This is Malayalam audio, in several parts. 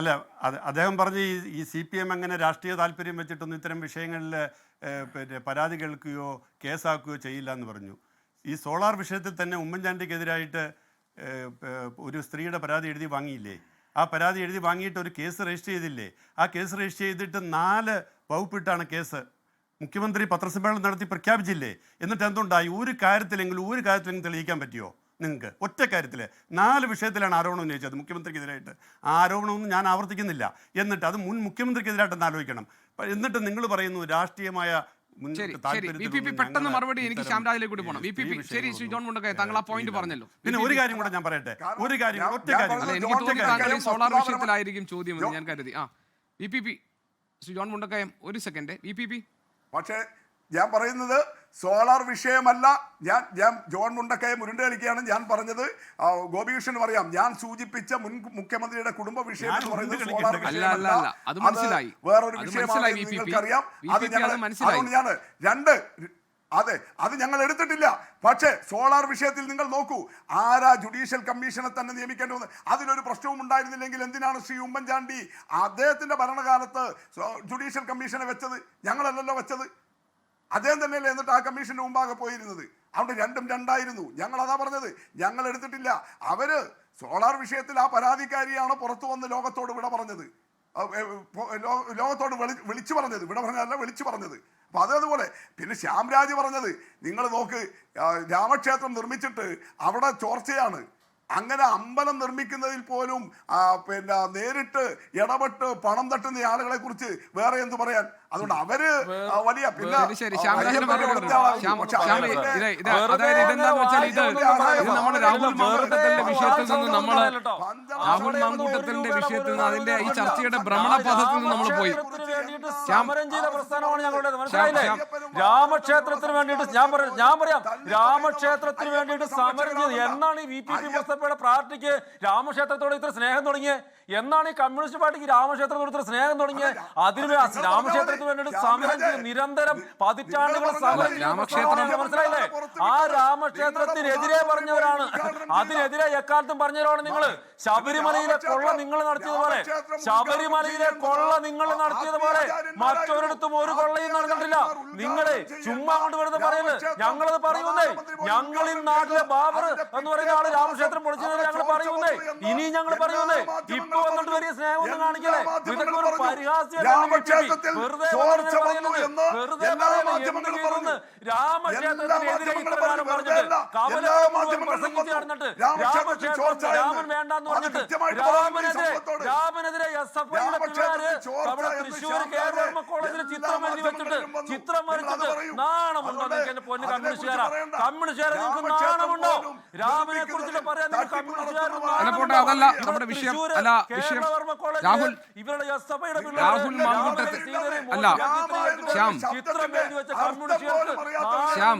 അല്ല അദ്ദേഹം പറഞ്ഞ ഈ സി പി എം അങ്ങനെ രാഷ്ട്രീയ താല്പര്യം വെച്ചിട്ടൊന്നും ഇത്തരം വിഷയങ്ങളിൽ പിന്നെ പരാതി കേൾക്കുകയോ കേസാക്കുകയോ ചെയ്യില്ല എന്ന് പറഞ്ഞു. ഈ സോളാർ വിഷയത്തിൽ തന്നെ ഉമ്മൻചാണ്ടിക്കെതിരായിട്ട് ഒരു സ്ത്രീയുടെ പരാതി എഴുതി വാങ്ങിയില്ലേ? ആ പരാതി എഴുതി വാങ്ങിയിട്ട് ഒരു കേസ് രജിസ്റ്റർ ചെയ്തില്ലേ? ആ കേസ് രജിസ്റ്റർ ചെയ്തിട്ട് നാല് വകുപ്പിട്ടാണ് കേസ്. മുഖ്യമന്ത്രി പത്രസമ്മേളനം നടത്തി പ്രഖ്യാപിച്ചില്ലേ? എന്നിട്ട് എന്തുണ്ടായി? ഒരു കാര്യത്തിലെങ്കിലും ഒരു കാര്യത്തിലെങ്കിലും തെളിയിക്കാൻ പറ്റിയോ? നിങ്ങൾക്ക് ഒറ്റ കാര്യത്തിൽ നാല് വിഷയത്തിലാണ് ആരോപണം ഉന്നയിച്ചത് മുഖ്യമന്ത്രിക്കെതിരായിട്ട്. ആ ആരോപണമൊന്നും ഞാൻ ആവർത്തിക്കുന്നില്ല. എന്നിട്ട് അത് മുൻ മുഖ്യമന്ത്രിക്കെതിരായിട്ടൊന്ന് ആലോചിക്കണം. എന്നിട്ട് നിങ്ങൾ പറയുന്നു രാഷ്ട്രീയമായ പെട്ടെന്ന് മറുപടി എനിക്ക് ശ്യാംരാജിലേക്ക് കൂടി പോകണം പി ശരി ശ്രീ ജോൺ മുണ്ടക്കയ താങ്കൾ ആ പോയിന്റ് പറഞ്ഞല്ലോ. പിന്നെ ഒരു കാര്യം കൂടെ ഞാൻ പറയട്ടെ? ഒരു കാര്യം ഒറ്റ കാര്യം എനിക്ക് തോന്നി താങ്കൾ സോളാർ വിഷയത്തിലായിരിക്കും ചോദ്യം എന്ന് ഞാൻ കരുതി. ആ V P P Shri John Mundakayam ഒരു സെക്കൻഡ് വി പി പി? പക്ഷേ ഞാൻ പറയുന്നത് സോളാർ വിഷയമല്ല. ഞാൻ ഞാൻ ജോൺ മുണ്ടക്കയെ മുരുണ്ട് കളിക്കുകയാണ് ഞാൻ പറഞ്ഞത്. ഗോപികൃഷ്ണൻ പറയാം അറിയാം ഞാൻ സൂചിപ്പിച്ച മുൻ മുഖ്യമന്ത്രിയുടെ കുടുംബ വിഷയം എന്ന് പറയുന്നത് സോളാർ. അത്. വേറൊരു വിഷയമാണ് നിങ്ങൾക്കറിയാം. അത് ഞങ്ങൾ. അതുകൊണ്ട് ഞാൻ രണ്ട് അതെ അത് ഞങ്ങൾ എടുത്തിട്ടില്ല. പക്ഷേ സോളാർ വിഷയത്തിൽ നിങ്ങൾ നോക്കൂ. ആരാ ജുഡീഷ്യൽ കമ്മീഷനെ തന്നെ നിയമിക്കേണ്ടി വന്നത്? അതിനൊരു പ്രശ്നവും ഉണ്ടായിരുന്നില്ലെങ്കിൽ എന്തിനാണ് ശ്രീ ഉമ്മൻചാണ്ടി അദ്ദേഹത്തിന്റെ ഭരണകാലത്ത് ജുഡീഷ്യൽ കമ്മീഷനെ വെച്ചത്? ഞങ്ങളല്ലല്ലോ വെച്ചത്. അദ്ദേഹം തന്നെയല്ലേ എന്നിട്ട് ആ കമ്മീഷന്റെ മുമ്പാകെ പോയിരുന്നത്? അവിടെ രണ്ടും രണ്ടായിരുന്നു. ഞങ്ങൾ അതാ പറഞ്ഞത്. ഞങ്ങൾ എടുത്തിട്ടില്ല. അവർ സോളാർ വിഷയത്തിൽ ആ പരാതിക്കാരിയാണ് പുറത്തു വന്ന് ലോകത്തോട് വിട പറഞ്ഞത്. ലോകത്തോട് വിളി വിളിച്ചു പറഞ്ഞത്. വിട പറഞ്ഞതല്ല വിളിച്ചു പറഞ്ഞത്. അപ്പൊ അതുപോലെ. പിന്നെ ശ്യാംരാജ് പറഞ്ഞത് നിങ്ങൾ നോക്ക് രാമക്ഷേത്രം നിർമ്മിച്ചിട്ട് അവിടെ ചോർച്ചയാണ്. അങ്ങനെ അമ്പലം നിർമ്മിക്കുന്നതിൽ പോലും പിന്നെ നേരിട്ട് ഇടപെട്ട് പണം തട്ടുന്ന ആളുകളെ കുറിച്ച് വേറെ എന്ത് പറയാൻ അതുകൊണ്ട് അവർ വലിയ പിന്നെ നമ്മൾ രാഹുൽ വിഷയത്തിൽ നിന്ന് നമ്മൾ പഞ്ചാബ് രാഹുൽ അവിടെ മാങ്കൂട്ടത്തിന്റെ വിഷയത്തിൽ നിന്ന് അതിന്റെ ഈ ചർച്ചയുടെ ഭ്രമണപഥത്തിൽ നിന്ന് നമ്മൾ പോയി വേണ്ടിയിട്ട് സമരം ചെയ്ത പ്രസ്ഥാനമാണ് ഞങ്ങളുടെ മനസ്സിലായില്ലേ? രാമക്ഷേത്രത്തിന് വേണ്ടിയിട്ട് ഞാൻ പറയാം ഞാൻ പറയാം. രാമക്ഷേത്രത്തിന് വേണ്ടിയിട്ട് സമരം ചെയ്ത് എന്നാണ് ഈ വി പി പി മുസ്തഫയുടെ പാർട്ടിക്ക് രാമക്ഷേത്രത്തോട് ഇത്ര സ്നേഹം തുടങ്ങിയത് എന്നാണ് ഈ കമ്മ്യൂണിസ്റ്റ് പാർട്ടിക്ക് രാമക്ഷേത്രത്തോട് ഇത്ര സ്നേഹം തുടങ്ങിയത് അതിന് രാമക്ഷേത്രത്തിന് വേണ്ടിയിട്ട് സമരം ചെയ്ത് നിരന്തരം പതിറ്റാണ്ടുകൾ സമരം രാമക്ഷേത്രം- മനസ്സിലായില്ലേ? ആ രാമക്ഷേത്രത്തിനെതിരെ പറഞ്ഞവരാണ്. അതിനെതിരെ എക്കാലത്തും പറഞ്ഞവരാണ് നിങ്ങൾ. ശബരിമലയിലെ കൊള്ള നിങ്ങൾ നടത്തിയതുപോലെ. ശബരിമലയിലെ കൊള്ള നിങ്ങൾ നടത്തിയതുപോലെ. മറ്റൊരിടത്തും ഒരു കൊള്ളയും നടന്നിട്ടില്ല. നിങ്ങളെ ചുമ്മാ കൊണ്ട് വെറുതെ പറയുന്നത് ഞങ്ങളത് പറയുന്നേ. ഞങ്ങളിൽ നാട്ടിലെ ബാബർ എന്ന് പറയുന്ന ആൾ രാമക്ഷേത്രം പൊളിച്ചത് ഞങ്ങൾ പറയുന്നേ. ഇനി ഞങ്ങൾ പറയുന്നേ. ഇപ്പൊ വന്നിട്ട് വലിയ സ്നേഹമൊന്നും കാണിക്കലേ ഇതൊക്കെ ഒരു പരിഹാസ്യം വെറുതെ. രാമക്ഷേത്രത്തിനെതിരെ പറഞ്ഞിട്ട് കവലയിൽ മാധ്യമങ്ങളും പ്രസംഗിച്ച്. നടന്നിട്ട്. രാമൻ വേണ്ടാന്ന് പറഞ്ഞിട്ട് രാമനെതിരെ സമൂഹത്തോട്. രാമനെതിരെ എസ് എഫ് ഐയുടെ പിള്ളേര് ചോർച്ച തൃശ്ശൂർ കോളേജിൽ എല്ലാ ചിത്രം എഴുതി വെച്ചിട്ട് മാധ്യമങ്ങളിലും വന്നു. ചിത്രം നിങ്ങൾ അത് വരച്ചിട്ട് പറയൂ. നാണമുണ്ടോ അതുകൊണ്ട് നിങ്ങൾക്ക് എന്റെ പൊന്ന് അതിനെക്കുറിച്ച് കമ്മ്യൂണിസ്റ്റുകാരാ കമ്മ്യൂണിസ്റ്റുകാരെ നിങ്ങൾക്ക് നാണമുണ്ടോ രാമനെ കുറിച്ചിട്ട് പറയാൻ നിങ്ങൾ തട്ടിപ്പ് കമ്മ്യൂണിസ്റ്റുകാർക്ക് നടത്തുന്ന അല്ല പോട്ടെ നാണമുണ്ടോ? അതല്ല നമ്മുടെ വിഷയം അല്ല വിഷയം രാഹുൽ ഇവരുടെ എസ് എഫ് ഐയുടെ പിള്ളേര് രാഹുൽ അല്ല, ശ്യാം. ശ്യാം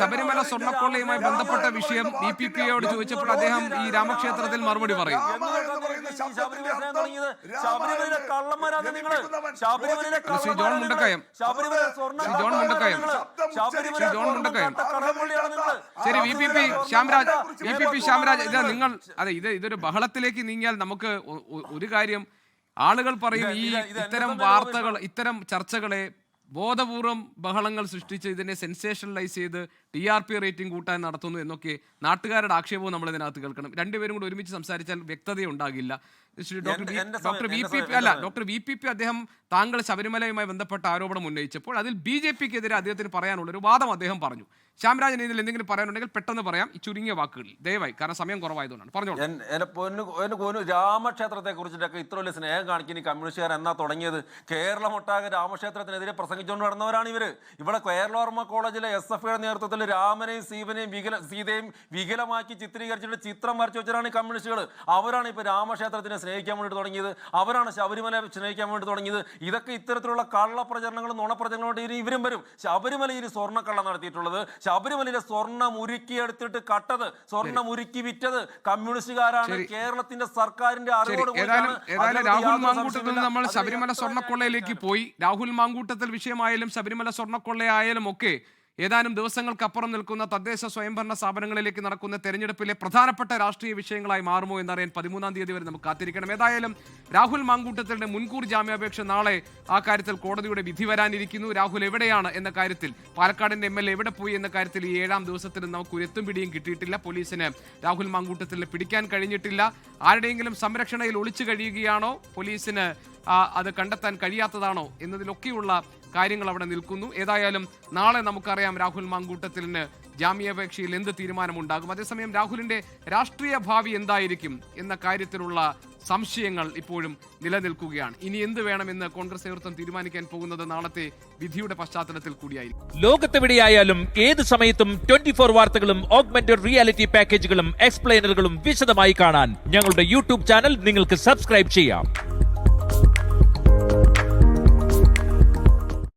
ശബരിമല സ്വർണക്കൊള്ളയുമായി ബന്ധപ്പെട്ട വിഷയം ബി പി പി യോട് ചോദിച്ചപ്പോൾ അദ്ദേഹം ഈ രാമക്ഷേത്രത്തിൽ മറുപടി പറയും. ശ്രീ ജോൺ മുണ്ടക്കയം. സ്വർണ ശ്രീ ജോൺ മുണ്ടക്കയം. ശ്രീ ജോൺ മുണ്ടക്കയം. ശരി V P P Shyamraj V P P Shyamraj ഇത് നിങ്ങൾ അതെ ഇത് ഇതൊരു ബഹളത്തിലേക്ക് നീങ്ങിയാൽ നമുക്ക് ഒരു കാര്യം ആളുകൾ പറയും ഈ ഇത് ഇത് ഇത്തരം വാർത്തകൾ ഇത്തരം ചർച്ചകളെ ബോധപൂർവം ബഹളങ്ങൾ സൃഷ്ടിച്ച് ഇതിനെ സെൻസേഷണലൈസ് ചെയ്ത് ടി ആർ പി റേറ്റിംഗ് കൂട്ടാൻ നടത്തുന്നു എന്നൊക്കെ നാട്ടുകാരുടെ ആക്ഷേപവും നമ്മൾ ഇതിനകത്ത് കേൾക്കണം. രണ്ടുപേരും കൂടി ഒരുമിച്ച് സംസാരിച്ചാൽ വ്യക്തത ഉണ്ടാകില്ല Shri doctor V- P P അല്ല ഡോക്ടർ വി പി പി അദ്ദേഹം താങ്കൾ ശബരിമലയുമായി ബന്ധപ്പെട്ട ആരോപണം ഉന്നയിച്ചപ്പോൾ അതിൽ ബി ജെ പിക്കെതിരെ അദ്ദേഹത്തിന് പറയാനുള്ള ഒരു വാദം അദ്ദേഹം പറഞ്ഞു. ശ്യാംരാജൻ ഇതിൽ എന്തെങ്കിലും പറയാനുണ്ടെങ്കിൽ പെട്ടെന്ന് പറയാം. ഈ ചുരുങ്ങിയ വാക്കുകളിൽ. ദയവായി കാരണം സമയം കുറവായതുകൊണ്ടാണ്. പറഞ്ഞോളൂ. രാമക്ഷേത്രത്തെ കുറിച്ചിട്ടൊക്കെ ഇത്ര വലിയ സ്നേഹം കാണിക്കുന്ന കമ്മ്യൂണിസ്റ്റുകാർ എന്നാ തുടങ്ങിയത്? കേരളമൊട്ടാകെ രാമക്ഷേത്രത്തിനെതിരെ പ്രസംഗിച്ചുകൊണ്ട് നടന്നവരാണ് ഇവർ. ഇവിടെ കേരളവർമ്മ കോളേജിലെ എസ് എഫ് ഐയുടെ നേതൃത്വത്തിൽ രാമനെയും സീവനെയും വികല സീതയും വികലമാക്കി ചിത്രീകരിച്ചിട്ട് ചിത്രം വരച്ചു വെച്ചവരാണ് ഈ കമ്മ്യൂണിസ്റ്റുകൾ അവരാണ് ഇപ്പൊ രാമക്ഷേത്രത്തിനെ സ്നേഹിക്കാൻ വേണ്ടി തുടങ്ങിയത് അവരാണ് ശബരിമല സ്നേഹിക്കാൻ വേണ്ടി തുടങ്ങിയത്. ഇതൊക്കെ ഇത്തരത്തിലുള്ള കള്ളപ്രചരണങ്ങളും നുണപ്രചരണങ്ങളും ഇനി ഇവരും വരും. ശബരിമലയിൽ സ്വർണക്കള്ള നടത്തിയിട്ടുള്ളത്. ശബരിമലയിലെ സ്വർണം ഉരുക്കിയെടുത്തിട്ട് കട്ടത് സ്വർണം ഉരുക്കി വിറ്റത് കമ്മ്യൂണിസ്റ്റുകാരാണ്. കേരളത്തിന്റെ സർക്കാരിന്റെ അറിവോട് രാഹുൽ മാങ്കൂട്ടത്തിൽ നമ്മൾ ശബരിമല സ്വർണക്കൊള്ളയിലേക്ക് പോയി. രാഹുൽ മാങ്കൂട്ടത്തിൽ വിഷയമായാലും ശബരിമല സ്വർണക്കൊള്ളയായാലും ഒക്കെ ഏതാനും ദിവസങ്ങൾക്കപ്പുറം നിൽക്കുന്ന തദ്ദേശ സ്വയംഭരണ സ്ഥാപനങ്ങളിലേക്ക് നടക്കുന്ന തെരഞ്ഞെടുപ്പിലെ പ്രധാനപ്പെട്ട രാഷ്ട്രീയ വിഷയങ്ങളായി മാറുമോ എന്നറിയാൻ പതിമൂന്നാം തീയതി വരെ നമുക്ക് കാത്തിരിക്കണം. ഏതായാലും രാഹുൽ മാങ്കൂട്ടത്തിന്റെ മുൻകൂർ ജാമ്യാപേക്ഷ നാളെ ആ കാര്യത്തിൽ കോടതിയുടെ വിധി വരാനിരിക്കുന്നു. രാഹുൽ എവിടെയാണ് എന്ന കാര്യത്തിൽ പാലക്കാടിന്റെ എം എൽ എവിടെ പോയി എന്ന കാര്യത്തിൽ ഈ ഏഴാം ദിവസത്തിൽ നമുക്ക് ഒരു എത്തും പിടിയും കിട്ടിയിട്ടില്ല. പോലീസിന് രാഹുൽ മാങ്കൂട്ടത്തിനെ പിടിക്കാൻ കഴിഞ്ഞിട്ടില്ല. ആരുടെയെങ്കിലും സംരക്ഷണയിൽ ഒളിച്ചു കഴിയുകയാണോ? പോലീസിന് അത് കണ്ടെത്താൻ കഴിയാത്തതാണോ എന്നതിലൊക്കെയുള്ള കാര്യങ്ങൾ അവിടെ നിൽക്കുന്നു. ഏതായാലും നാളെ നമുക്കറിയാം രാഹുൽ മാങ്കൂട്ടത്തിലിന് ജാമ്യാപേക്ഷയിൽ എന്ത് തീരുമാനമുണ്ടാകും. അതേസമയം രാഹുലിന്റെ രാഷ്ട്രീയ ഭാവി എന്തായിരിക്കും എന്ന കാര്യത്തിലുള്ള സംശയങ്ങൾ ഇപ്പോഴും നിലനിൽക്കുകയാണ്. ഇനി എന്ത് വേണമെന്ന് കോൺഗ്രസ് നേതൃത്വം തീരുമാനിക്കാൻ പോകുന്നത് നാളത്തെ വിധിയുടെ പശ്ചാത്തലത്തിൽ കൂടിയായിരിക്കും. ലോകത്തെവിടെയായാലും ഏത് സമയത്തും ട്വന്റി ഫോർ വാർത്തകളും ഓഗ്മെന്റഡ് റിയാലിറ്റി പാക്കേജുകളും എക്സ്പ്ലെയിനറുകളും വിശദമായി കാണാൻ ഞങ്ങളുടെ യൂട്യൂബ് ചാനൽ നിങ്ങൾക്ക് സബ്സ്ക്രൈബ് ചെയ്യാം.